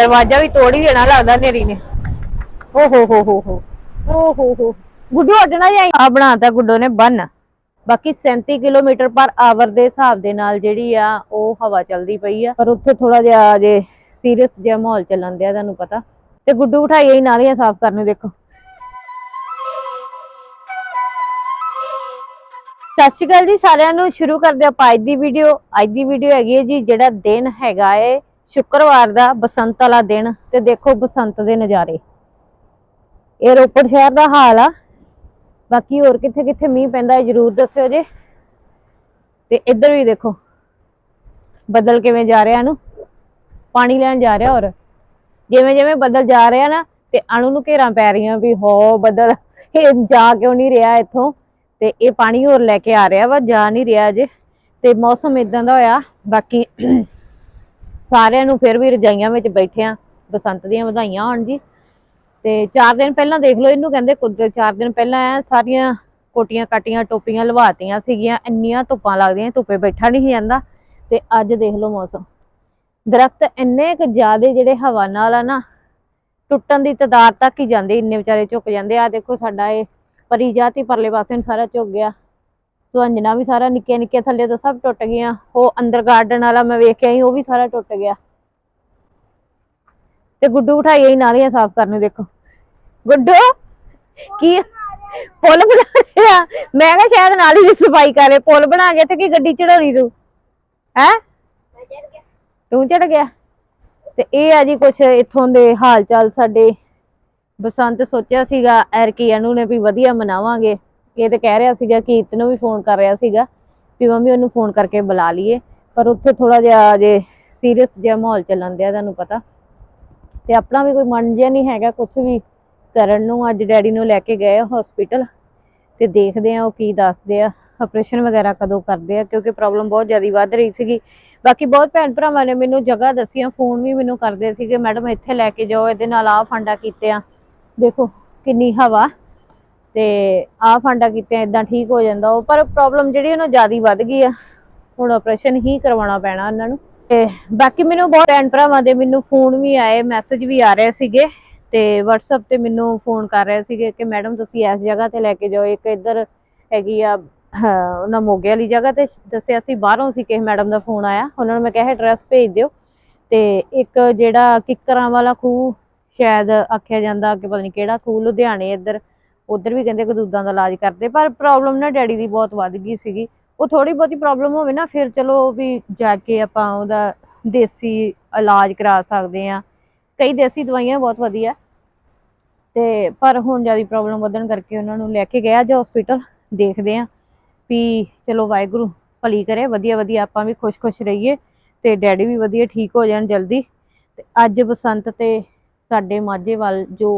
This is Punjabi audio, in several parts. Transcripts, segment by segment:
ਦਰਵਾਜ਼ਾ ਵੀ ਤੋੜ ਹੀ ਦੇਣਾ ਲੱਗਦਾ ਨੇਰੀ ਨੇ। ਓ ਹੋ ਹੋ ਹੋ ਹੋ। ਓ ਹੋ ਹੋ। ਗੁੱਡੂ ਅੱਡਣਾ ਜਾਈ ਆ ਬਣਾਤਾ ਗੁੱਡੋ ਨੇ ਬੰਨ। ਬਾਕੀ 37 ਕਿਲੋਮੀਟਰ ਪਰ ਆਵਰ ਦੇ ਹਿਸਾਬ ਦੇ ਨਾਲ ਜਿਹੜੀ ਆ ਉਹ ਹਵਾ ਚੱਲਦੀ ਪਈ ਆ। ਪਰ ਉੱਥੇ ਥੋੜਾ ਜਿਹਾ ਜੇ ਸੀਰੀਅਸ ਜਿਹਾ ਮਾਹੌਲ ਚੱਲਣ ਦਿਆ ਤੁਹਾਨੂੰ ਪਤਾ। ਤੇ ਗੁੱਡੂ ਉਠਾਈ ਹੀ ਨਾਲੀਆਂ ਸਾਫ਼ ਕਰਨ ਦੇਖੋ। ਸਤਿ ਸ਼੍ਰੀ ਅਕਾਲ ਜੀ ਸਾਰਿਆਂ ਨੂੰ। ਸ਼ੁਰੂ ਕਰਦੇ ਆਪਾਂ ਅੱਜ ਦੀ ਵੀਡੀਓ ਅੱਜ ਦੀ ਵੀਡੀਓ ਹੈਗੀ ਹੈ ਜੀ ਜਿਹੜਾ ਦਿਨ ਹੈਗਾ ਏ ਸ਼ੁੱਕਰਵਾਰ ਦਾ ਬਸੰਤ ਵਾਲਾ ਦਿਨ ਤੇ ਦੇਖੋ ਬਸੰਤ ਦੇ ਨਜ਼ਾਰੇ। ਇਹ ਰੋਪੜ ਸ਼ਹਿਰ ਦਾ ਹਾਲ ਆ। ਬਾਕੀ ਹੋਰ ਕਿੱਥੇ ਕਿੱਥੇ ਮੀਂਹ ਪੈਂਦਾ ਹੈ ਜਰੂਰ ਦੱਸਿਓ ਜੇ। ਤੇ ਇੱਧਰ ਵੀ ਦੇਖੋ, ਬੱਦਲ ਕਿਵੇਂ ਜਾ ਰਿਹਾ ਨੂੰ ਪਾਣੀ ਲੈਣ ਜਾ ਰਿਹਾ ਔਰ। ਜਿਵੇਂ ਜਿਵੇਂ ਬੱਦਲ ਜਾ ਰਿਹਾ ਨਾ ਤੇ ਅਣੂ ਨੂੰ ਘੇਰਾਂ ਪੈ ਰਹੀਆਂ ਵੀ ਹੋ ਬੱਦਲ, ਇਹ ਜਾ ਕਿਉਂ ਨਹੀਂ ਰਿਹਾ ਇੱਥੋਂ? ਤੇ ਇਹ ਪਾਣੀ ਹੋਰ ਲੈ ਕੇ ਆ ਰਿਹਾ ਵਾ, ਜਾ ਨਹੀਂ ਰਿਹਾ ਜੇ। ਤੇ ਮੌਸਮ ਇਦਾਂ ਦਾ ਹੋਇਆ। ਬਾਕੀ ਸਾਰਿਆਂ ਨੂੰ ਫਿਰ ਵੀ ਰਜਾਈਆਂ ਵਿੱਚ ਬੈਠੇ ਆ, ਬਸੰਤ ਦੀਆਂ ਵਧਾਈਆਂ ਹੋਣ ਜੀ। ਤੇ 4 ਦਿਨ ਪਹਿਲਾਂ ਦੇਖ ਲਓ, ਇਹਨੂੰ ਕਹਿੰਦੇ ਕੁਦਰਤ 4 ਦਿਨ ਪਹਿਲਾਂ ਐ ਸਾਰੀਆਂ ਕੋਟੀਆਂ ਕਾਟੀਆਂ ਟੋਪੀਆਂ ਲਵਾਤੀਆਂ ਸੀਗੀਆਂ, ਇੰਨੀਆਂ ਧੁੱਪਾਂ ਲੱਗਦੀਆਂ ਧੁੱਪੇ ਬੈਠਾ ਨਹੀਂ ਸੀ ਜਾਂਦਾ। ਤੇ ਅੱਜ ਦੇਖ ਲਓ ਮੌਸਮ। ਦਰਖਤ ਇੰਨੇ ਕੁ ਜ਼ਿਆਦੇ ਜਿਹੜੇ ਹਵਾ ਨਾਲ ਆ ਨਾ, ਟੁੱਟਣ ਦੀ ਤਦਾਦ ਤੱਕ ਹੀ ਜਾਂਦੇ, ਇੰਨੇ ਵਿਚਾਰੇ ਝੁਕ ਜਾਂਦੇ। ਆ ਦੇਖੋ ਸਾਡਾ ਇਹ ਪਰੀ ਜਾਤੀ ਪਰਲੇ ਪਾਸੇ ਨੂੰ ਸਾਰਾ ਝੁਕ ਗਿਆ। ਸੁਹੰਜਣਾ ਵੀ ਸਾਰਾ ਨਿੱਕੇ ਨਿੱਕੇ ਥੱਲੇ ਤੋਂ ਸਭ ਟੁੱਟ ਗਈਆਂ। ਉਹ ਅੰਦਰ ਗਾਰਡਨ ਵਾਲਾ ਮੈਂ ਵੇਖਿਆ ਕੇ ਉਹ ਵੀ ਸਾਰਾ ਟੁੱਟ ਗਿਆ। ਤੇ ਗੁੱਡੂ ਉਠਾਈ ਹੀ ਨਾਲੀਆਂ ਸਾਫ਼ ਕਰਨ ਨੂੰ ਦੇਖੋ। ਗੁੱਡੂ, ਕੀ ਪੁੱਲ ਬਣਾ ਰਿਹਾ ਮੈਂ ਕਿਹਾ ਸ਼ਾਇਦ ਨਾਲੀ ਦੀ ਸਫ਼ਾਈ ਕਰੇ, ਪੁੱਲ ਬਣਾ ਕੇ ਤੇ ਕੀ ਗੱਡੀ ਚੜਾਉਣੀ ਤੂੰ? ਹੈ? ਤੂੰ ਚੜ ਗਿਆ? ਤੇ ਇਹ ਆ ਜੀ ਕੁਛ ਇੱਥੋਂ ਦੇ ਹਾਲ ਚਾਲ ਸਾਡੇ। ਬਸੰਤ ਸੋਚਿਆ ਸੀਗਾ ਐਰਕੀ ਅਨੂ ਨੇ ਵੀ ਵਧੀਆ ਮਨਾਵਾਂਗੇ। ਇਹ ਤੇ ਕਹਿ ਰਿਹਾ ਸੀਗਾ ਕੀਰਤ ਨੂੰ ਵੀ ਫੋਨ ਕਰ ਰਿਹਾ ਸੀਗਾ ਵੀ ਮੰਮੀ ਉਹਨੂੰ ਫੋਨ ਕਰਕੇ ਬੁਲਾ ਲਈਏ। ਪਰ ਉੱਥੇ ਥੋੜਾ ਜਿਹਾ ਜੇ ਸੀਰੀਅਸ ਜਿਹਾ ਮਾਹੌਲ ਚੱਲਣ ਦਿਆ ਤੁਹਾਨੂੰ ਪਤਾ। ਤੇ ਆਪਣਾ ਵੀ ਕੋਈ ਮਨ ਜਿਹਾ ਨਹੀਂ ਹੈਗਾ ਕੁਝ ਵੀ ਕਰਨ ਨੂੰ। ਅੱਜ ਡੈਡੀ ਨੂੰ ਲੈ ਕੇ ਗਏ ਹਸਪੀਟਲ ਤੇ ਦੇਖਦੇ ਆ ਉਹ ਕੀ ਦੱਸਦੇ ਆ। ਆਪਰੇਸ਼ਨ ਵਗੈਰਾ ਕਦੋਂ ਕਰਦੇ ਆ ਕਿਉਂਕਿ ਪ੍ਰੋਬਲਮ ਬਹੁਤ ਜ਼ਿਆਦਾ ਵੱਧ ਰਹੀ ਸੀਗੀ। ਬਾਕੀ ਬਹੁਤ ਭੈਣ ਭਰਾਵਾਂ ਨੇ ਮੈਨੂੰ ਜਗ੍ਹਾ ਦੱਸੀਆਂ ਫੋਨ ਵੀ ਮੈਨੂੰ ਕਰਦੇ ਸੀਗੇ। ਮੈਡਮ ਇੱਥੇ ਲੈ ਕੇ ਜਾਓ, ਇਹਦੇ ਨਾਲ ਆਹ ਫਾਂਡਾ ਕੀਤੇ ਆ। ਦੇਖੋ ਕਿੰਨੀ ਹਵਾ ਤੇ ਆਹ ਫਾਂਡਾ ਕੀਤੇ ਆ ਇਦਾਂ ਠੀਕ ਹੋ ਜਾਂਦਾ ਉਹ, ਪਰ ਪ੍ਰੋਬਲਮ ਜਿਹੜੀ ਉਹਨਾਂ ਜ਼ਿਆਦਾ ਵੱਧ ਗਈ ਆ, ਹੁਣ ਆਪਰੇਸ਼ਨ ਹੀ ਕਰਵਾਉਣਾ ਪੈਣਾ ਉਹਨਾਂ ਨੂੰ। ਤੇ ਬਾਕੀ ਮੈਨੂੰ ਬਹੁਤ ਭੈਣ ਭਰਾਵਾਂ ਦੇ ਮੈਨੂੰ ਫੋਨ ਵੀ ਆਏ ਮੈਸੇਜ ਵੀ ਆ ਰਹੇ ਸੀਗੇ, ਤੇ WhatsApp ਤੇ ਮੈਨੂੰ ਫੋਨ ਕਰ ਰਹੇ ਸੀਗੇ ਕਿ ਮੈਡਮ ਤੁਸੀਂ ਇਸ ਜਗ੍ਹਾ ਤੇ ਲੈ ਕੇ ਜਾਓ, ਇੱਕ ਇੱਧਰ ਹੈਗੀ ਆ ਉਹਨਾਂ ਮੋਗੇ ਵਾਲੀ ਜਗ੍ਹਾ ਤੇ ਦੱਸਿਆ ਸੀ, ਬਾਹਰੋਂ ਸੀ ਕਿਸੇ ਮੈਡਮ ਦਾ ਫੋਨ ਆਇਆ, ਉਹਨਾਂ ਨੂੰ ਮੈਂ ਕਿਹਾ ਐਡਰੈਸ ਭੇਜ ਦਿਓ। ਤੇ ਇੱਕ ਜਿਹੜਾ ਕਿੱਕਰਾਂ ਵਾਲਾ ਖੂਹ, ਸ਼ਾਇਦ ਆਖਿਆ ਜਾਂਦਾ ਕਿ ਪਤਾ ਨਹੀਂ ਕਿਹੜਾ ਖੂਹ, ਲੁਧਿਆਣੇ ਇੱਧਰ ਉਧਰ ਵੀ ਕਹਿੰਦੇ ਕਦੂਦਾਂ ਦਾ ਇਲਾਜ ਕਰਦੇ, ਪਰ ਪ੍ਰੋਬਲਮ ਨਾ ਡੈਡੀ ਦੀ ਬਹੁਤ ਵੱਧ ਗਈ ਸੀਗੀ। ਉਹ ਥੋੜੀ ਬਹੁਤੀ ਪ੍ਰੋਬਲਮ ਹੋਵੇ ਨਾ, ਫਿਰ ਚਲੋ ਵੀ ਜਾ ਕੇ ਆਪਾਂ ਉਹਦਾ ਦੇਸੀ ਇਲਾਜ ਕਰਾ ਸਕਦੇ ਆ ਕਈ ਦੇਸੀ ਦਵਾਈਆਂ ਬਹੁਤ ਵਧੀਆ। ਤੇ ਪਰ ਹੁਣ ਜ਼ਿਆਦਾ ਪ੍ਰੋਬਲਮ ਵਧਣ ਕਰਕੇ ਉਹਨਾਂ ਨੂੰ ਲੈ ਕੇ ਗਿਆ ਅੱਜ ਹਸਪੀਟਲ ਦੇਖਦੇ ਆ ਵੀ ਚਲੋ ਵਾਹਿਗੁਰੂ ਭਲੀ ਕਰੇ, ਵਧੀਆ ਵਧੀਆ ਆਪਾਂ ਵੀ ਖੁਸ਼-ਖੁਸ਼ ਰਹੀਏ ਤੇ ਡੈਡੀ ਵੀ ਵਧੀਆ ਠੀਕ ਹੋ ਜਾਣ ਜਲਦੀ। ਤੇ ਅੱਜ ਬਸੰਤ ਤੇ ਸਾਡੇ ਮਾਝੇ ਵੱਲ ਜੋ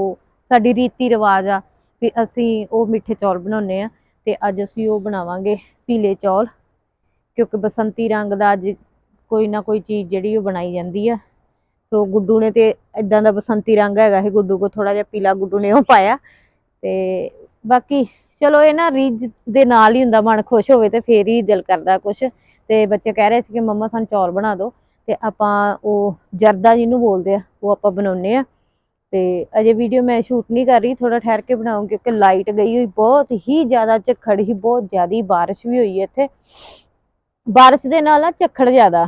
ਸਾਡੀ ਰੀਤੀ ਰਿਵਾਜ ਆ ਵੀ ਅਸੀਂ ਉਹ ਮਿੱਠੇ ਚੌਲ ਬਣਾਉਂਦੇ ਆ ਤੇ ਅੱਜ ਅਸੀਂ ਉਹ ਬਣਾਵਾਂਗੇ ਪੀਲੇ ਚੌਲ, ਕਿਉਂਕਿ ਬਸੰਤੀ ਰੰਗ ਦਾ ਅੱਜ ਕੋਈ ਨਾ ਕੋਈ ਚੀਜ਼ ਜਿਹੜੀ ਉਹ ਬਣਾਈ ਜਾਂਦੀ ਆ। ਸੋ ਗੁੱਡੂ ਨੇ ਤੇ ਇਦਾਂ ਦਾ ਬਸੰਤੀ ਰੰਗ ਹੈਗਾ ਇਹ ਗੁੱਡੂ ਕੋ ਥੋੜਾ ਜਿਹਾ ਪੀਲਾ ਗੁੱਡੂ ਨੇ ਉਹ ਪਾਇਆ। ਤੇ ਬਾਕੀ ਚਲੋ ਇਹ ਨਾ ਰੀਝ ਦੇ ਨਾਲ ਹੀ ਹੁੰਦਾ, ਮਨ ਖੁਸ਼ ਹੋਵੇ ਤੇ ਫੇਰ ਹੀ ਦਿਲ ਕਰਦਾ ਕੁਛ। ਤੇ ਬੱਚੇ ਕਹਿ ਰਹੇ ਸੀ ਕਿ ਮੰਮਾ ਸਾਨੂੰ ਚੌਲ ਬਣਾ ਦਿਓ। ਤੇ ਆਪਾਂ ਉਹ ਜਰਦਾ ਜਿਹਨੂੰ ਬੋਲਦੇ ਆ, ਉਹ ਆਪਾਂ ਬਣਾਉਨੇ ਆ। ਤੇ ਅਜੇ ਵੀਡੀਓ ਮੈਂ ਸ਼ੂਟ ਨਹੀਂ ਕਰ ਰਹੀ ਥੋੜਾ ਠਹਿਰ ਕੇ ਬਣਾਉਂ ਕਿਉਂਕਿ ਲਾਈਟ ਗਈ ਹੋਈ ਬਹੁਤ ਹੀ ਜ਼ਿਆਦਾ ਝੱਖੜ ਹੀ ਬਹੁਤ ਜ਼ਿਆਦੀ ਬਾਰਿਸ਼ ਵੀ ਹੋਈ ਹੈ ਇੱਥੇ। ਬਾਰਿਸ਼ ਦੇ ਨਾਲ ਨਾ ਝੱਖੜ ਜ਼ਿਆਦਾ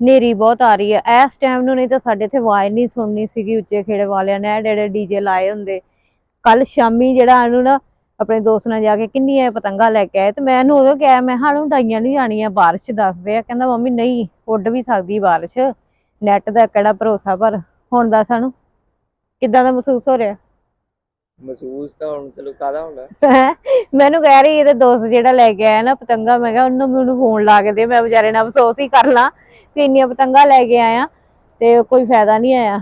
ਨੇਰੀ ਬਹੁਤ ਆ ਰਹੀ ਹੈ। ਇਸ ਟਾਈਮ ਨੂੰ ਨਹੀਂ ਤਾਂ ਸਾਡੇ ਇੱਥੇ ਆਵਾਜ਼ ਨਹੀਂ ਸੁਣਨੀ ਸੀਗੀ ਉੱਚੇ ਖੇੜੇ ਵਾਲਿਆਂ ਨੇ ਐਡੇ ਐਡੇ ਡੀਜੇ ਲਾਏ ਹੁੰਦੇ। ਕੱਲ ਸ਼ਾਮੀ ਜਿਹੜਾ ਇਹਨੂੰ ਨਾ ਆਪਣੇ ਦੋਸਤ ਨਾਲ ਜਾ ਕੇ ਕਿੰਨੀਆਂ ਪਤੰਗਾ ਲੈ ਕੇ ਆਏ ਤੇ ਮੈਂ ਇਹਨੂੰ ਉਦੋਂ ਕਿਹਾ, ਮੈਂ ਹਾਂ ਡਾਈਆਂ ਨਹੀਂ ਜਾਣੀਆਂ, ਬਾਰਿਸ਼ ਦੱਸਦੇ ਆ। ਕਹਿੰਦਾ, ਮੰਮੀ, ਨਹੀਂ, ਉੱਡ ਵੀ ਸਕਦੀ ਬਾਰਿਸ਼। ਨੈਟ ਦਾ ਕਿਹੜਾ ਭਰੋਸਾ ਪਰ, ਹੁਣ ਦੱਸ ਸਾਨੂੰ ਕਿੱਦਾਂ ਦਾ ਮਹਿਸੂਸ ਹੋ ਰਿਹਾ? ਮਹਿਸੂਸ ਤਾਂ ਹੁਣ ਚਲੋ ਕਾਦਾ ਹੁੰਦਾ ਹੈਂ? ਮੈਨੂੰ ਕਹਿ ਰਹੀ ਇਹਦੇ ਦੋਸਤ ਜਿਹੜਾ ਲੈ ਕੇ ਆਇਆ ਨਾ ਪਤੰਗਾ ਮੈਂ ਕਿਹਾ ਉਹਨੂੰ ਮੈਨੂੰ ਫੋਨ ਲਾ ਕੇ ਦੇ ਮੈਂ ਵਿਚਾਰੇ ਨਾਲ ਅਫਸੋਸ ਹੀ ਕਰ ਲਾਂ ਕਿ ਇੰਨੀਆਂ ਪਤੰਗਾ ਲੈ ਕੇ ਆਇਆ ਤੇ ਕੋਈ ਫਾਇਦਾ ਨਹੀਂ ਆਇਆ।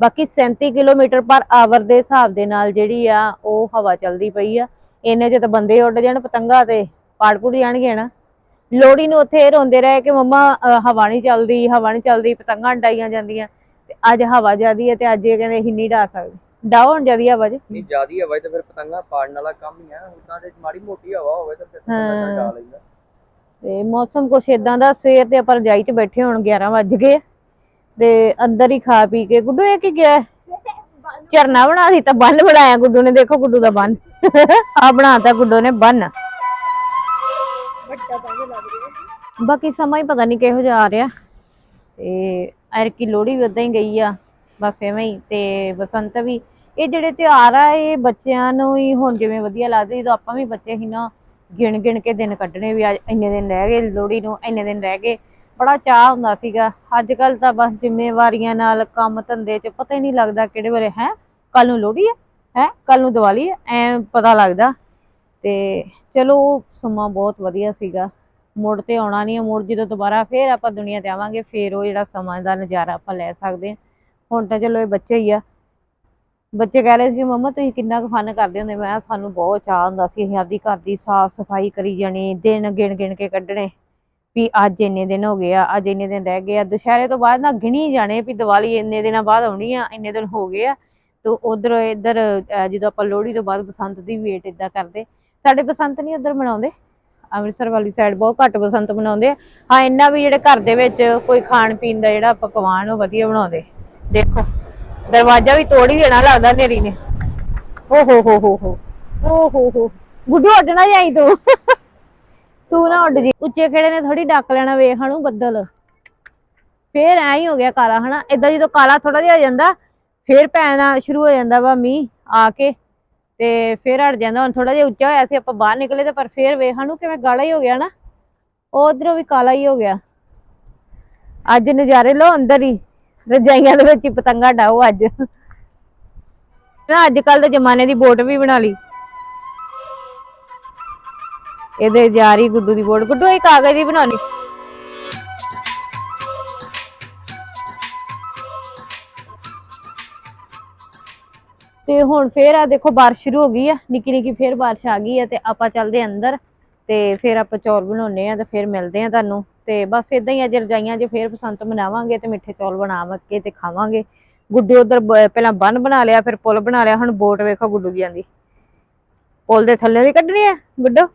ਬਾਕੀ 37 ਕਿਲੋਮੀਟਰ ਪਰ ਆਵਰ ਦੇ ਹਿਸਾਬ ਦੇ ਨਾਲ ਜਿਹੜੀ ਆ ਉਹ ਹਵਾ ਚੱਲਦੀ ਪਈ ਆ। ਇੰਨੇ ਚ ਤਾਂ ਬੰਦੇ ਉੱਡ ਜਾਣ ਪਤੰਗਾ ਤੇ ਪਾੜ ਪੁੜ ਜਾਣਗੇ ਨਾ। ਲੋੜੀ ਨੂੰ ਉੱਥੇ ਇਹ ਰੋਂਦੇ ਰਹੇ ਕਿ ਮੰਮਾ ਅਹ, ਹਵਾ ਨਹੀਂ ਚੱਲਦੀ ਹਵਾ ਨਹੀਂ ਚੱਲਦੀ ਪਤੰਗਾਂ ਡਾਈਆਂ ਜਾਂਦੀਆਂ। ਅੱਜ ਹਵਾ ਜ਼ਿਆਦੀ ਹੈ ਤੇ ਅੱਜ ਇਹ ਕਹਿੰਦੇ ਅਸੀਂ ਨਹੀਂ ਡਾ ਸਕਦੇ। ਡਾਓ ਹੁਣ ਜ਼ਿਆਦੀ ਹਵਾ ਜੀ। ਨਹੀਂ ਜਿਆਦੀ ਹਵਾ ਤਾਂ ਫਿਰ ਪਤੰਗਾ ਪਾੜਨ ਵਾਲਾ ਕੰਮ ਹੀ ਆ। ਉਦਾਂ ਤੇ ਮਾੜੀ ਮੋਟੀ ਹਵਾ ਹੋਵੇ ਤਾਂ ਫਿਰ। ਬੰਦਾ ਡਾ ਲੈਂਦਾ ਤੇ ਮੌਸਮ ਕੁਛ ਇਦਾਂ ਦਾ ਸਵੇਰ ਦੇ ਆਪਾਂ ਰਜਾਈ 'ਚ ਬੈਠੇ ਹੁਣ 11 ਵੱਜ ਗਏ। ਤੇ ਅੰਦਰ ਹੀ ਖਾ ਪੀ ਕੇ ਗੁੱਡੂ ਇਹ ਕੀ ਗਿਆ ਝਰਨਾ ਬਣਾ ਸੀ ਤਾਂ ਬੰਨ ਬਣਾਇਆ ਗੁੱਡੂ ਨੇ ਦੇਖੋ ਗੁੱਡੂ ਦਾ ਬੰਨ। ਆ ਬਣਾਤਾ ਗੁੱਡੂ ਨੇ ਬੰਨ। ਬਾਕੀ ਸਮਾਂ ਹੀ ਪਤਾ ਨਹੀਂ ਕਿਹੋ ਜਿਹਾ ਆ ਰਿਹਾ। ਤੇ ਐਰ ਕੀ ਲੋਹੜੀ ਵੀ ਉਦਾਂ ਹੀ ਗਈ ਆ, ਬਸ ਐਵੇਂ ਹੀ ਤੇ ਬਸੰਤ ਵੀ, ਇਹ ਜਿਹੜੇ ਤਿਉਹਾਰ ਆ, ਇਹ ਬੱਚਿਆਂ ਨੂੰ ਹੀ ਹੁਣ ਜਿਵੇਂ ਵਧੀਆ ਲੱਗਦੇ, ਜਦੋਂ ਆਪਾਂ ਵੀ ਬੱਚੇ ਸੀ ਨਾ, ਗਿਣ ਗਿਣ ਕੇ ਦਿਨ ਕੱਢਣੇ ਵੀ ਅੱਜ ਇੰਨੇ ਦਿਨ ਰਹਿ ਗਏ ਲੋਹੜੀ ਨੂੰ, ਇੰਨੇ ਦਿਨ ਰਹਿ ਗਏ, ਬੜਾ ਚਾਹ ਹੁੰਦਾ ਸੀਗਾ। ਅੱਜ ਕੱਲ ਤਾਂ ਬਸ ਜ਼ਿੰਮੇਵਾਰੀਆਂ ਨਾਲ ਕੰਮ ਧੰਦੇ 'ਚ ਪਤਾ ਹੀ ਨਹੀਂ ਲੱਗਦਾ ਕਿਹੜੇ ਵੇਲੇ, ਹੈ ਕੱਲ ਨੂੰ ਲੋਹੜੀ ਹੈ ਹੈ ਕੱਲ ਨੂੰ ਦੀਵਾਲੀ ਹੈ ਐ ਪਤਾ ਲੱਗਦਾ। ਤੇ ਚਲੋ, ਸਮਾਂ ਬਹੁਤ ਵਧੀਆ ਸੀਗਾ। ਮੁੜ ਤੇ ਆਉਣਾ ਨਹੀਂ ਹੈ ਮੁੜ ਜਦੋਂ ਦੁਬਾਰਾ ਫੇਰ ਆਪਾਂ ਦੁਨੀਆ ਤੇ ਆਵਾਂਗੇ, ਫੇਰ ਉਹ ਜਿਹੜਾ ਸਮਾਂ ਦਾ ਨਜ਼ਾਰਾ ਆਪਾਂ ਲੈ ਸਕਦੇ ਹਾਂ ਹੁਣ ਤਾਂ ਚਲੋ ਇਹ ਬੱਚੇ ਹੀ ਆ। ਬੱਚੇ ਕਹਿ ਰਹੇ ਸੀ, ਮੰਮਾ, ਤੁਸੀਂ ਕਿੰਨਾ ਕੁ ਫਨ ਕਰਦੇ ਹੁੰਦੇ? ਮੈਂ ਸਾਨੂੰ ਬਹੁਤ ਚਾਹ ਹੁੰਦਾ ਸੀ, ਅਸੀਂ ਆਪਦੀ ਘਰ ਦੀ ਸਾਫ਼ ਸਫ਼ਾਈ ਕਰੀ ਜਾਣੀ, ਦਿਨ ਗਿਣ ਗਿਣ ਕੇ ਕੱਢਣੇ, ਵੀ ਅੱਜ ਇੰਨੇ ਦਿਨ ਹੋ ਗਏ ਆ, ਅੱਜ ਇੰਨੇ ਦਿਨ ਰਹਿ ਗਏ ਆ। ਦੁਸ਼ਹਿਰੇ ਤੋਂ ਬਾਅਦ ਨਾ ਗਿਣੀ ਜਾਣੇ ਵੀ ਦੀਵਾਲੀ ਇੰਨੇ ਦਿਨਾਂ ਬਾਅਦ ਆਉਣੀ ਆ, ਇੰਨੇ ਦਿਨ ਹੋ ਗਏ ਆ। ਤੇ ਉਧਰ ਇੱਧਰ ਜਦੋਂ ਆਪਾਂ ਲੋਹੜੀ ਤੋਂ ਬਾਅਦ ਬਸੰਤ ਦੀ ਵੇਟ ਇਦਾਂ ਕਰਦੇ। ਸਾਡੇ ਬਸੰਤ ਨਹੀਂ ਉਧਰ ਮਨਾਉਂਦੇ? ਅੰਮ੍ਰਿਤਸਰ ਵਾਲੀ ਸਾਈਡ ਬਹੁਤ ਘੱਟ ਬਸੰਤ ਮਨਾਉਂਦੇ ਆ। ਹਾਂ, ਇੰਨਾ ਵੀ ਜਿਹੜੇ ਘਰ ਦੇ ਵਿੱਚ ਕੋਈ ਖਾਣ ਪੀਣ ਦਾ ਜਿਹੜਾ ਪਕਵਾਨ, ਉਹ ਵਧੀਆ ਬਣਾਉਂਦੇ। ਦੇਖੋ, ਦਰਵਾਜ਼ਾ ਵੀ ਤੋੜ ਹੀ ਦੇਣਾ ਲੱਗਦਾ ਨੇਰੀ ਨੇ। ਓ ਹੋ ਹੋ ਹੋ ਹੋ। ਓ ਹੋ ਹੋ। ਗੁੱਡੂ ਉੱਡ ਜਾਈ ਤੂੰ। ਤੂੰ ਨਾ ਉੱਡ ਜੀ। ਉੱਚੇ ਖੇੜੇ ਨੇ ਥੋੜੀ ਡੱਕ ਲੈਣਾ ਵੇਖ ਹਣੂ ਬੱਦਲ। ਫੇਰ ਐ ਹੀ ਹੋ ਗਿਆ ਕਾਲਾ, ਹਨਾ? ਏਦਾਂ ਜਦੋਂ ਕਾਲਾ ਥੋੜਾ ਜਿਹਾ ਹੋ ਜਾਂਦਾ, ਫੇਰ ਪੈਣਾ ਸ਼ੁਰੂ ਹੋ ਜਾਂਦਾ ਵਾ ਮੀ ਆ ਕੇ। ਤੇ ਫੇਰ ਹਟ ਜਾਂਦਾ, ਹੁਣ ਥੋੜਾ ਜਿਹਾ ਉੱਚਾ ਹੋਇਆ ਸੀ, ਆਪਾਂ ਬਾਹਰ ਨਿਕਲੇ ਤੇ ਪਰ ਫੇਰ ਵੇਖ ਹਣੂ ਕਿਵੇਂ ਗਾਲਾ ਹੀ ਹੋ ਗਿਆ ਨਾ। ਉਹ ਉਧਰੋਂ ਵੀ ਕਾਲਾ ਹੀ ਹੋ ਗਿਆ। ਅੱਜ ਨਜ਼ਾਰੇ ਲਓ ਅੰਦਰ ਹੀ, ਰਜਾਈਆਂ ਦੇ ਵਿੱਚ ਹੀ ਪਤੰਗਾ ਡਾਓ ਅੱਜ। ਨਾ ਅੱਜ ਕੱਲ ਦੇ ਜ਼ਮਾਨੇ ਦੀ ਬੋਟ ਵੀ ਬਣਾ ਲਈ। ਇਹਦੇ ਜਾ ਰਹੀ ਗੁੱਡੂ ਦੀ ਬੋਟ, ਗੁੱਡੂ, ਇਹ ਕਾਗਜ਼ ਦੀ ਬਣਾਉਣੀ। ਤੇ ਹੁਣ ਫੇਰ ਆ ਦੇਖੋ ਬਾਰਿਸ਼ ਸ਼ੁਰੂ ਹੋ ਗਈ ਆ, ਨਿੱਕੀ ਨਿੱਕੀ ਫੇਰ ਬਾਰਿਸ਼ ਆ ਗਈ ਆ ਤੇ ਆਪਾਂ ਚੱਲਦੇ ਆਂ ਅੰਦਰ ਤੇ ਫਿਰ ਆਪਾਂ ਚੌਲ ਬਣਾਉਨੇ ਆ ਤੇ ਫਿਰ ਮਿਲਦੇ ਆ ਤੁਹਾਨੂੰ ਤੇ ਬਸ ਇਦਾਂ ਹੀ ਅੱਜ ਰਜਾਈਆਂ 'ਚ ਫੇਰ ਬਸੰਤ ਮਨਾਵਾਂਗੇ ਤੇ ਮਿੱਠੇ ਚੌਲ ਬਣਾਵਾਂਗੇ ਤੇ ਖਾਵਾਂਗੇ। ਗੁੱਡੇ ਉਧਰ ਪਹਿਲਾਂ ਬੰਨ ਬਣਾ ਲਿਆ, ਫਿਰ ਪੁਲ ਬਣਾ ਲਿਆ, ਹੁਣ ਬੋਟ ਵੇਖੋ ਗੁੱਡੂ ਦੀ। ਆਂਦੀ ਪੁਲ ਦੇ ਥੱਲੇ ਦੀ ਕੱਢਣੀ ਆ ਗੁੱਡੋ?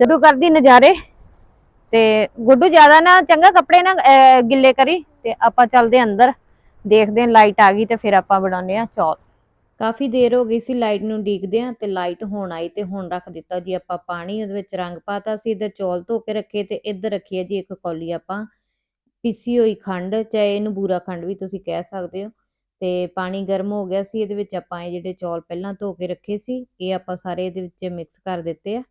ਜਦੋਂ ਕਰਦੀ ਨਜ਼ਾਰੇ? ਤੇ ਗੁੱਡੂ ਜ਼ਿਆਦਾ ਨਾ ਚੰਗਾ ਕੱਪੜੇ ਨਾ ਗਿੱਲੇ ਕਰੀ ਤੇ ਆਪਾਂ ਚੱਲਦੇ ਆਂ ਅੰਦਰ, ਦੇਖਦੇ ਆਂ ਲਾਈਟ ਆ ਗਈ ਤੇ ਫਿਰ ਆਪਾਂ ਬਣਾਉਂਦੇ ਆ ਚੌਲ। ਕਾਫੀ ਦੇਰ ਹੋ ਗਈ ਸੀ ਲਾਈਟ ਨੂੰ ਡੀਕਦੇ ਆ ਤੇ ਲਾਈਟ ਹੁਣ ਆਈ ਤੇ ਹੁਣ ਰੱਖ ਦਿੱਤਾ ਜੀ ਆਪਾਂ ਪਾਣੀ, ਉਹਦੇ ਵਿੱਚ ਰੰਗ ਪਾਤਾ ਸੀ ਇੱਧਰ ਚੌਲ ਧੋ ਕੇ ਰੱਖੇ ਤੇ ਇੱਧਰ ਰੱਖੀ ਹੈ ਜੀ ਇੱਕ ਕੌਲੀ ਆਪਾਂ। ਪੀਸੀ ਹੋਈ ਖੰਡ, ਚਾਹੇ ਇਹਨੂੰ ਬੂਰਾ ਖੰਡ ਵੀ ਤੁਸੀਂ ਕਹਿ ਸਕਦੇ ਹੋ। ਤੇ ਪਾਣੀ ਗਰਮ ਹੋ ਗਿਆ ਸੀ, ਇਹਦੇ ਵਿੱਚ ਆਪਾਂ ਇਹ ਜਿਹੜੇ ਚੌਲ ਪਹਿਲਾਂ ਧੋ ਕੇ ਰੱਖੇ ਸੀ, ਇਹ ਆਪਾਂ ਸਾਰੇ ਇਹਦੇ ਵਿੱਚ ਮਿਕਸ ਕਰ ਦਿੱਤੇ ਆ।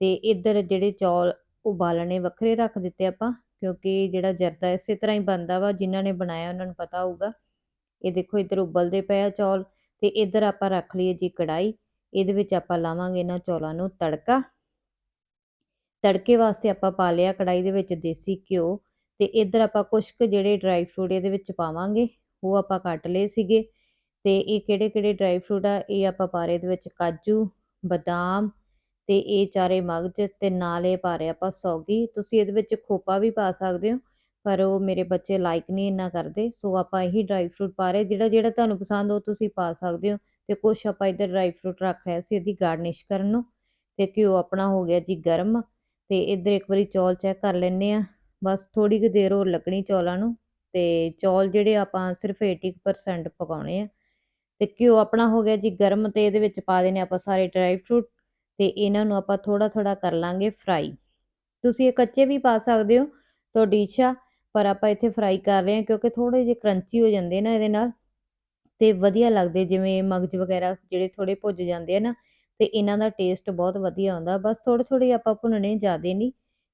ਤੇ ਇੱਧਰ ਜਿਹੜੇ ਚੌਲ ਉਬਾਲਣੇ ਵੱਖਰੇ ਰੱਖ ਦਿੱਤੇ ਆਪਾਂ, ਕਿਉਂਕਿ ਜਿਹੜਾ ਜਰਦਾ ਇਸੇ ਤਰ੍ਹਾਂ ਹੀ ਬਣਦਾ ਵਾ, ਜਿਨ੍ਹਾਂ ਨੇ ਬਣਾਇਆ ਉਹਨਾਂ ਨੂੰ ਪਤਾ ਹੋਊਗਾ। ਇਹ ਦੇਖੋ, ਇੱਧਰ ਉਬਲਦੇ ਪਏ ਆ ਚੌਲ ਤੇ ਇੱਧਰ ਆਪਾਂ ਰੱਖ ਲਈਏ ਜੀ ਕੜਾਈ ਇਹਦੇ ਵਿੱਚ ਆਪਾਂ ਲਾਵਾਂਗੇ ਇਹਨਾਂ ਚੌਲਾਂ ਨੂੰ ਤੜਕਾ। ਤੜਕੇ ਵਾਸਤੇ ਆਪਾਂ ਪਾ ਲਿਆ ਕੜਾਈ ਦੇ ਵਿੱਚ ਦੇਸੀ ਘਿਓ ਤੇ ਇੱਧਰ ਆਪਾਂ ਕੁਝ ਕੁ ਜਿਹੜੇ ਡਰਾਈ ਫਰੂਟ ਇਹਦੇ ਵਿੱਚ ਪਾਵਾਂਗੇ, ਉਹ ਆਪਾਂ ਕੱਟ ਲਏ ਸੀਗੇ। ਤੇ ਇਹ ਕਿਹੜੇ ਕਿਹੜੇ ਡਰਾਈ ਫਰੂਟ ਆ? ਇਹ ਆਪਾਂ ਪਾ ਰਹੇ ਇਹਦੇ ਵਿੱਚ ਕਾਜੂ, ਬਦਾਮ ਤੇ ਇਹ ਚਾਰੇ ਮਗਜ ਤੇ ਨਾਲ ਇਹ ਪਾ ਰਹੇ ਆਪਾਂ ਸੌਗੀ। ਤੁਸੀਂ ਇਹਦੇ ਵਿੱਚ ਖੋਪਾ ਵੀ ਪਾ ਸਕਦੇ ਹੋ, ਪਰ ਉਹ ਮੇਰੇ ਬੱਚੇ ਲਾਈਕ ਨਹੀਂ ਇੰਨਾ ਕਰਦੇ। ਸੋ ਆਪਾਂ ਇਹੀ ਡਰਾਈ ਫਰੂਟ ਪਾ ਰਹੇ। ਜਿਹੜਾ ਜਿਹੜਾ ਤੁਹਾਨੂੰ ਪਸੰਦ ਹੋ ਤੁਸੀਂ ਪਾ ਸਕਦੇ ਹੋ। ਤੇ ਕੁਛ ਆਪਾਂ ਇੱਧਰ ਡਰਾਈ ਫਰੂਟ ਰੱਖ ਰਿਹਾ ਸੀ ਇਹਦੀ ਗਾਰਨਿਸ਼ ਕਰਨ ਨੂੰ। ਤੇ ਘਿਓ ਆਪਣਾ ਹੋ ਗਿਆ ਜੀ ਗਰਮ। ਤੇ ਇੱਧਰ ਇੱਕ ਵਾਰੀ ਚੌਲ ਚੈੱਕ ਕਰ ਲੈਨੇ ਆ ਬਸ ਥੋੜੀ ਕੁ ਦੇਰ ਹੋਰ ਲੱਗਣੀ ਚੌਲਾਂ ਨੂੰ। ਤੇ ਚੌਲ ਜਿਹੜੇ ਆਪਾਂ ਸਿਰਫ 80% ਪਕਾਉਣੇ ਆ। ਤੇ ਘਿਓ ਆਪਣਾ ਹੋ ਗਿਆ ਜੀ ਗਰਮ। ਤੇ ਇਹਦੇ ਵਿੱਚ ਪਾ ਦੇਣੇ ਆਪਾਂ ਸਾਰੇ ਡਰਾਈ ਫਰੂਟ। ਤੇ ਇਹਨਾਂ ਨੂੰ ਆਪਾਂ ਥੋੜਾ ਥੋੜਾ ਕਰ ਲਾਂਗੇ ਫਰਾਈ ਤੁਸੀਂ ਇਹ ਕੱਚੇ ਵੀ ਪਾ ਸਕਦੇ ਹੋ ਤੁਹਾਡੀ ਇੱਛਾ ਪਰ ਆਪਾਂ ਇੱਥੇ ਫਰਾਈ ਕਰ ਰਹੇ ਹਾਂ ਕਿਉਂਕਿ ਥੋੜੇ ਜਿਹੇ ਕਰੰਚੀ ਹੋ ਜਾਂਦੇ ਨਾ ਇਹਦੇ ਨਾਲ ਤੇ ਵਧੀਆ ਲੱਗਦੇ, ਜਿਵੇਂ ਮਗਜ ਵਗੈਰਾ ਜਿਹੜੇ ਥੋੜੇ ਭੁੱਜ ਜਾਂਦੇ ਆ ਨਾ ਤੇ ਇਹਨਾਂ ਦਾ ਟੇਸਟ ਬਹੁਤ ਵਧੀਆ ਆਉਂਦਾ। ਬਸ ਥੋੜੇ ਥੋੜੇ ਆਪਾਂ ਭੁੰਨਣੇ ਜ਼ਿਆਦੇ ਨਹੀਂ।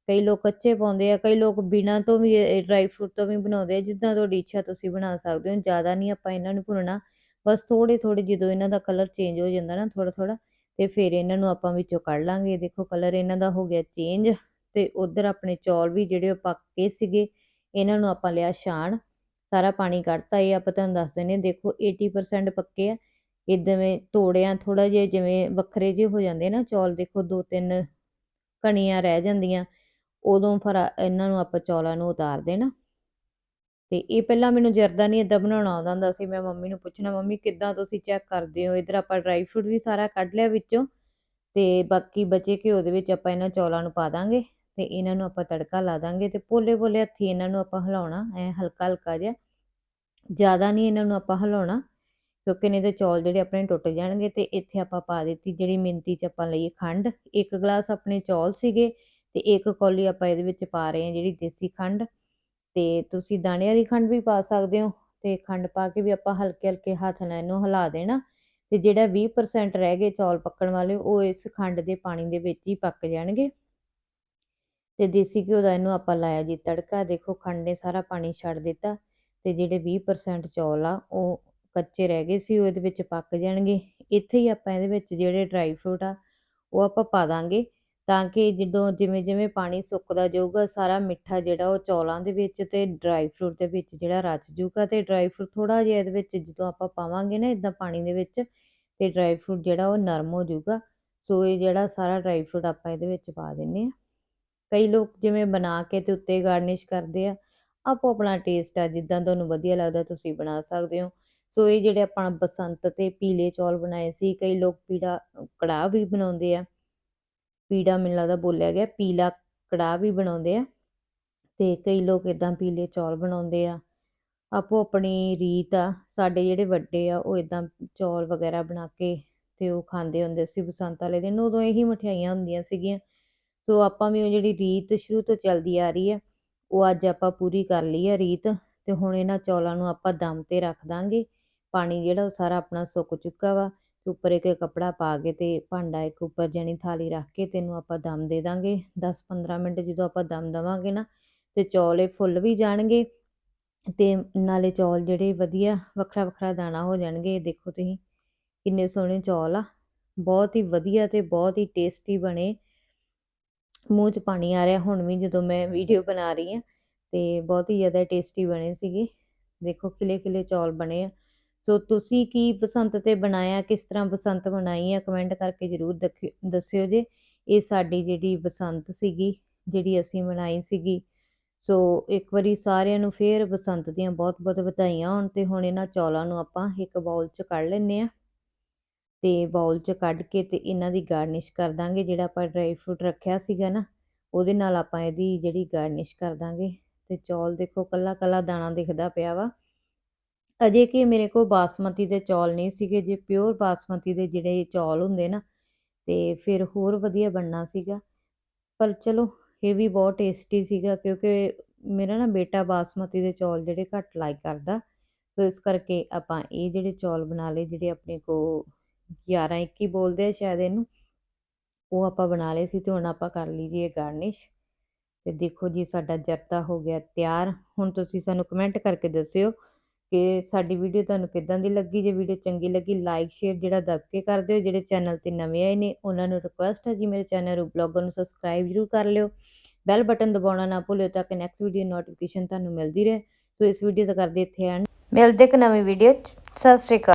ਕਈ ਲੋਕ ਕੱਚੇ ਪਾਉਂਦੇ ਆ, ਕਈ ਲੋਕ ਬਿਨਾਂ ਤੋਂ ਵੀ ਡਰਾਈ ਫਰੂਟ ਤੋਂ ਵੀ ਬਣਾਉਂਦੇ ਆ, ਜਿੱਦਾਂ ਤੁਹਾਡੀ ਇੱਛਾ ਤੁਸੀਂ ਬਣਾ ਸਕਦੇ ਹੋ। ਜ਼ਿਆਦਾ ਨਹੀਂ ਆਪਾਂ ਇਹਨਾਂ ਨੂੰ ਭੁੰਨਣਾ। ਬਸ ਥੋੜੇ ਥੋੜੇ ਜਦੋਂ ਇਹਨਾਂ ਦਾ ਕਲਰ ਚੇਂਜ ਹੋ ਜਾਂਦਾ ਨਾ ਥੋੜਾ ਥੋੜਾ ਤੇ ਫਿਰ ਇਹਨਾਂ ਨੂੰ ਆਪਾਂ ਵਿੱਚੋਂ ਕੱਢ ਲਾਂਗੇ। ਦੇਖੋ ਕਲਰ ਇਹਨਾਂ ਦਾ ਹੋ ਗਿਆ ਚੇਂਜ ਤੇ ਉਧਰ ਆਪਣੇ ਚੌਲ ਵੀ ਜਿਹੜੇ ਉਹ ਪੱਕ ਗਏ ਸੀਗੇ, ਇਹਨਾਂ ਨੂੰ ਆਪਾਂ ਲਿਆ ਛਾਣ। ਸਾਰਾ ਪਾਣੀ ਕੱਢਤਾ ਇਹ, ਆਪਾਂ ਤੁਹਾਨੂੰ ਦੱਸ ਦਿੰਦੇ ਦੇਖੋ 80% ਪੱਕੇ ਆ। ਇਦਵੇਂ ਤੋੜਿਆਂ ਥੋੜਾ ਜਿਹਾ ਜਿਵੇਂ ਵੱਖਰੇ ਜਿਹੇ ਹੋ ਜਾਂਦੇ ਨਾ ਚੌਲ, ਦੇਖੋ ਦੋ ਤਿੰਨ ਕਣੀਆਂ ਰਹਿ ਜਾਂਦੀਆਂ। ਉਦੋਂ ਫਿਰ ਇਹਨਾਂ ਨੂੰ ਆਪਾਂ ਚੌਲਾਂ ਨੂੰ ਉਤਾਰ ਦੇਣਾ ਤੇ ਇਹ ਪਹਿਲਾਂ ਮੈਨੂੰ ਜਰਦਾ ਨਹੀਂ ਇਦਾਂ ਬਣਾਉਣਾ ਆਉਂਦਾ ਹੁੰਦਾ ਸੀ, ਮੈਂ ਮੰਮੀ ਨੂੰ ਪੁੱਛਣਾ, ਮੰਮੀ, ਕਿੱਦਾਂ ਤੁਸੀਂ ਚੈੱਕ ਕਰਦੇ ਹੋ? ਇਧਰ ਆਪਾਂ ਡਰਾਈ ਫਰੂਟ ਵੀ ਸਾਰਾ ਕੱਢ ਲਿਆ ਵਿੱਚੋਂ ਤੇ ਬਾਕੀ ਬਚੇ ਘਿਓ ਦੇ ਵਿੱਚ ਆਪਾਂ ਇਹਨਾਂ ਚੌਲਾਂ ਨੂੰ ਪਾ ਦਾਂਗੇ ਤੇ ਇਹਨਾਂ ਨੂੰ ਆਪਾਂ ਤੜਕਾ ਲਾ ਦਾਂਗੇ ਤੇ ਪੋਲੇ ਪੋਲੇ ਹੱਥੀ ਇਹਨਾਂ ਨੂੰ ਆਪਾਂ ਹਿਲਾਉਣਾ, ਐ ਹਲਕਾ ਹਲਕਾ ਜਿਹਾ। ਜ਼ਿਆਦਾ ਨਹੀਂ ਇਹਨਾਂ ਨੂੰ ਆਪਾਂ ਹਿਲਾਉਣਾ ਕਿਉਂਕਿ ਨਹੀਂ ਤੇ ਚੌਲ ਜਿਹੜੇ ਆਪਣੇ ਟੁੱਟ ਜਾਣਗੇ ਤੇ ਇੱਥੇ ਆਪਾਂ ਪਾ ਦਿੱਤੀ ਜਿਹੜੀ ਮਿੰਤੀ ਚ ਆਪਾਂ ਲਈ ਖੰਡ। ਇੱਕ ਗਲਾਸ ਆਪਣੇ ਚੌਲ ਸੀਗੇ ਤੇ ਇੱਕ ਕੌਲੀ ਆਪਾਂ ਇਹਦੇ ਵਿੱਚ ਪਾ ਰਹੇ ਹਾਂ ਜਿਹੜੀ ਦੇਸੀ ਖੰਡ। ਤੇ ਤੁਸੀਂ ਦਾਣੇ ਵਾਲੀ ਖੰਡ ਵੀ ਪਾ ਸਕਦੇ ਹੋ ਤੇ ਖੰਡ ਪਾ ਕੇ ਵੀ ਆਪਾਂ ਹਲਕੇ ਹਲਕੇ ਹੱਥ ਨਾਲ ਇਹਨੂੰ ਹਿਲਾ ਦੇਣਾ ਤੇ ਜਿਹੜਾ 20% ਰਹਿ ਗਏ ਚੌਲ ਪੱਕਣ ਵਾਲੇ, ਉਹ ਇਸ ਖੰਡ ਦੇ ਪਾਣੀ ਦੇ ਵਿੱਚ ਹੀ ਪੱਕ ਜਾਣਗੇ। ਤੇ ਦੇਸੀ ਘਿਓ ਦਾ ਇਹਨੂੰ ਆਪਾਂ ਲਾਇਆ ਜੀ ਤੜਕਾ, ਦੇਖੋ ਖੰਡ ਨੇ ਸਾਰਾ ਪਾਣੀ ਛੱਡ ਦਿੱਤਾ ਤੇ ਜਿਹੜੇ 20% ਚੌਲ ਆ, ਉਹ ਕੱਚੇ ਰਹਿ ਗਏ ਸੀ, ਉਹ ਇਹਦੇ ਵਿੱਚ ਪੱਕ ਜਾਣਗੇ। ਇੱਥੇ ਹੀ ਆਪਾਂ ਇਹਦੇ ਵਿੱਚ ਜਿਹੜੇ ਡਰਾਈ ਫਰੂਟ ਆ, ਉਹ ਆਪਾਂ ਪਾ ਦਾਂਗੇ। ਤਾਂ ਕਿ ਜਦੋਂ ਜਿਵੇਂ ਜਿਵੇਂ ਪਾਣੀ ਸੁੱਕਦਾ ਜਾਊਗਾ, ਸਾਰਾ ਮਿੱਠਾ ਜਿਹੜਾ ਉਹ ਚੌਲਾਂ ਦੇ ਵਿੱਚ ਅਤੇ ਡਰਾਈ ਫਰੂਟ ਦੇ ਵਿੱਚ ਜਿਹੜਾ ਰਚ ਜੂਗਾ ਅਤੇ ਡਰਾਈ ਫਰੂਟ ਥੋੜ੍ਹਾ ਜਿਹਾ ਇਹਦੇ ਵਿੱਚ ਜਦੋਂ ਆਪਾਂ ਪਾਵਾਂਗੇ ਨਾ ਇੱਦਾਂ ਪਾਣੀ ਦੇ ਵਿੱਚ ਅਤੇ ਡਰਾਈ ਫਰੂਟ ਜਿਹੜਾ ਉਹ ਨਰਮ ਹੋ ਜੂਗਾ ਸੋ ਇਹ ਜਿਹੜਾ ਸਾਰਾ ਡਰਾਈ ਫਰੂਟ ਆਪਾਂ ਇਹਦੇ ਵਿੱਚ ਪਾ ਦਿੰਨੇ ਆ ਕਈ ਲੋਕ ਜਿਵੇਂ ਬਣਾ ਕੇ ਤੇ ਉੱਤੇ ਗਾਰਨਿਸ਼ ਕਰਦੇ ਆ, ਆਪੋ ਆਪਣਾ ਟੇਸਟ ਆ, ਜਿੱਦਾਂ ਤੁਹਾਨੂੰ ਵਧੀਆ ਲੱਗਦਾ ਤੁਸੀਂ ਬਣਾ ਸਕਦੇ ਹੋ। ਸੋ ਇਹ ਜਿਹੜੇ ਆਪਾਂ ਬਸੰਤ ਤੇ ਪੀਲੇ ਚੌਲ ਬਣਾਏ ਸੀ, ਕਈ ਲੋਕ ਪੀੜਾ, ਕੜਾਹ ਵੀ ਬਣਾਉਂਦੇ ਆ। ਪੀੜਾ ਮੈਨੂੰ ਲੱਗਦਾ ਬੋਲਿਆ ਗਿਆ, ਪੀਲਾ ਕੜਾਹ ਵੀ ਬਣਾਉਂਦੇ ਆ ਤੇ ਕਈ ਲੋਕ ਇਦਾਂ ਪੀਲੇ ਚੌਲ ਬਣਾਉਂਦੇ ਆ। ਆਪੋ ਆਪਣੀ ਰੀਤ ਆ, ਸਾਡੇ ਜਿਹੜੇ ਵੱਡੇ ਆ, ਉਹ ਇਦਾਂ ਚੌਲ ਵਗੈਰਾ ਬਣਾ ਕੇ ਤੇ ਉਹ ਖਾਂਦੇ ਹੁੰਦੇ ਸੀ ਬਸੰਤ ਵਾਲੇ ਦਿਨ, ਉਦੋਂ ਇਹੀ ਮਠਿਆਈਆਂ ਹੁੰਦੀਆਂ ਸੀਗੀਆਂ। ਸੋ ਆਪਾਂ ਵੀ ਉਹ ਜਿਹੜੀ ਰੀਤ ਸ਼ੁਰੂ ਤੋਂ ਚੱਲਦੀ ਆ ਰਹੀ ਆ, ਉਹ ਅੱਜ ਆਪਾਂ ਪੂਰੀ ਕਰ ਲਈ ਆ ਰੀਤ ਤੇ ਹੁਣ ਇਹਨਾਂ ਚੌਲਾਂ ਨੂੰ ਆਪਾਂ ਦਮ ਤੇ ਰੱਖ ਦਾਂਗੇ, ਪਾਣੀ ਜਿਹੜਾ ਉਹ ਸਾਰਾ ਆਪਣਾ ਸੁੱਕ ਚੁੱਕਾ ਵਾ। ਉੱਪਰ ਇੱਕ ਕੱਪੜਾ ਪਾ ਕੇ ਤੇ ਭਾਂਡਾ ਇੱਕ ਉੱਪਰ ਜਾਣੀ ਥਾਲੀ ਰੱਖ ਕੇ ਤੈਨੂੰ ਆਪਾਂ ਦਮ ਦੇ ਦਾਂਗੇ। 10-15 ਮਿੰਟ ਜਦੋਂ ਆਪਾਂ ਦਮ ਦਵਾਂਗੇ ਨਾ ਤੇ ਚੌਲ ਇਹ ਫੁੱਲ ਵੀ ਜਾਣਗੇ ਤੇ ਨਾਲੇ ਚੌਲ ਜਿਹੜੇ ਵਧੀਆ ਵੱਖਰਾ ਵੱਖਰਾ ਦਾਣਾ ਹੋ ਜਾਣਗੇ। ਇਹ ਦੇਖੋ ਤੁਸੀਂ ਕਿੰਨੇ ਸੋਹਣੇ ਚੌਲ ਆ। ਬਹੁਤ ਹੀ ਵਧੀਆ ਤੇ ਬਹੁਤ ਹੀ ਟੇਸਟੀ ਬਣੇ। ਮੂੰਹ 'ਚ ਪਾਣੀ ਆ ਰਿਹਾ ਹੁਣ ਵੀ ਜਦੋਂ ਮੈਂ ਵੀਡੀਓ ਬਣਾ ਰਹੀ ਹਾਂ ਤੇ ਬਹੁਤ ਹੀ ਜ਼ਿਆਦਾ ਟੇਸਟੀ ਬਣੇ ਸੀਗੇ। ਦੇਖੋ ਖਿਲੇ ਖਿਲੇ ਚੌਲ ਬਣੇ ਆ। ਸੋ ਤੁਸੀਂ ਕੀ ਬਸੰਤ ਤੇ ਬਣਾਇਆ, ਕਿਸ ਤਰ੍ਹਾਂ ਬਸੰਤ ਬਣਾਈ ਆ ਕਮੈਂਟ ਕਰਕੇ ਜ਼ਰੂਰ ਦਖਿ- ਦੱਸਿਓ ਜੇ। ਇਹ ਸਾਡੀ ਜਿਹੜੀ ਬਸੰਤ ਸੀਗੀ, ਜਿਹੜੀ ਅਸੀਂ ਬਣਾਈ ਸੀਗੀ। ਸੋ ਇੱਕ ਵਾਰੀ ਸਾਰਿਆਂ ਨੂੰ ਫੇਰ ਬਸੰਤ ਦੀਆਂ ਬਹੁਤ ਬਹੁਤ ਵਧਾਈਆਂ ਹੋਣ ਤੇ ਹੁਣ ਇਹਨਾਂ ਚੌਲਾਂ ਨੂੰ ਆਪਾਂ ਇੱਕ ਬਾਉਲ 'ਚ ਕੱਢ ਲੈਂਦੇ ਆ ਤੇ ਬਾਉਲ 'ਚ ਕੱਢ ਕੇ ਤੇ ਇਹਨਾਂ ਦੀ ਗਾਰਨਿਸ਼ ਕਰ ਦਾਂਗੇ, ਜਿਹੜਾ ਆਪਾਂ ਡਰਾਈ ਫਰੂਟ ਰੱਖਿਆ ਸੀਗਾ ਨਾ, ਉਹਦੇ ਨਾਲ ਆਪਾਂ ਇਹਦੀ ਜਿਹੜੀ ਗਾਰਨਿਸ਼ ਕਰ ਦਾਂਗੇ। ਤੇ ਚੌਲ ਦੇਖੋ ਕੱਲਾ ਕੱਲਾ ਦਾਣਾ ਦਿਖਦਾ ਪਿਆ ਵਾ। ਅਜੇ ਕਿ ਮੇਰੇ ਕੋਲ ਬਾਸਮਤੀ ਦੇ ਚੌਲ ਨਹੀਂ ਸੀਗੇ, ਜੇ ਪਿਓਰ ਬਾਸਮਤੀ ਦੇ ਜਿਹੜੇ ਚੌਲ ਹੁੰਦੇ ਨਾ, ਤੇ ਫਿਰ ਹੋਰ ਵਧੀਆ ਬਣਨਾ ਸੀਗਾ। ਪਰ ਚਲੋ, ਇਹ ਵੀ ਬਹੁਤ ਟੇਸਟੀ ਸੀਗਾ, ਕਿਉਂਕਿ ਮੇਰਾ ਨਾ ਬੇਟਾ ਬਾਸਮਤੀ ਦੇ ਚੌਲ ਜਿਹੜੇ ਘੱਟ ਲਾਈਕ ਕਰਦਾ। ਸੋ ਇਸ ਕਰਕੇ ਆਪਾਂ ਇਹ ਜਿਹੜੇ ਚੌਲ ਬਣਾ ਲਏ, ਜਿਹੜੇ ਆਪਣੇ ਕੋ 11 21 ਬੋਲਦੇ ਆ ਸ਼ਾਇਦ ਇਹਨੂੰ, ਉਹ ਆਪਾਂ ਬਣਾ ਲਏ ਸੀ ਤੇ ਹੁਣ ਆਪਾਂ ਕਰ ਲਈਏ ਗਾਰਨਿਸ਼ ਤੇ ਦੇਖੋ ਜੀ, ਸਾਡਾ ਜਰਦਾ ਹੋ ਗਿਆ ਤਿਆਰ। ਹੁਣ ਤੁਸੀਂ ਸਾਨੂੰ ਕਮੈਂਟ ਕਰਕੇ ਦੱਸਿਓ ਕਿ ਸਾਡੀ ਵੀਡੀਓ ਤੁਹਾਨੂੰ ਕਿੱਦਾਂ ਦੀ ਲੱਗੀ? ਜੇ ਵੀਡੀਓ ਚੰਗੀ ਲੱਗੀ ਲਾਈਕ ਸ਼ੇਅਰ ਜਿਹੜਾ ਦਬ ਕੇ ਕਰ ਦਿਓ। ਜਿਹੜੇ ਚੈਨਲ ਤੇ ਨਵੇਂ ਆਏ ਨੇ, ਉਹਨਾਂ ਨੂੰ ਰਿਕੁਐਸਟ ਹੈ ਜੀ ਮੇਰੇ ਚੈਨਲ ਰੂ ਬਲੌਗਰ ਨੂੰ ਸਬਸਕ੍ਰਾਈਬ ਜ਼ਰੂਰ ਕਰ ਲਿਓ। ਬੈਲ ਬਟਨ ਦਬਾਉਣਾ ਨਾ ਭੁੱਲਿਓ ਤਾਂ ਕਿ ਨੈਕਸਟ ਵੀਡੀਓ ਨੋਟੀਫਿਕੇਸ਼ਨ ਤੁਹਾਨੂੰ ਮਿਲਦੀ ਰਹੇ। ਸੋ ਇਸ ਵੀਡੀਓ ਦਾ ਕਰਦੇ ਇੱਥੇ ਐਂਡ ਮਿਲਦੇ ਇੱਕ ਨਵੀਂ ਵੀਡੀਓ ਸਤਿ ਸ਼੍ਰੀ ਅਕਾਲ।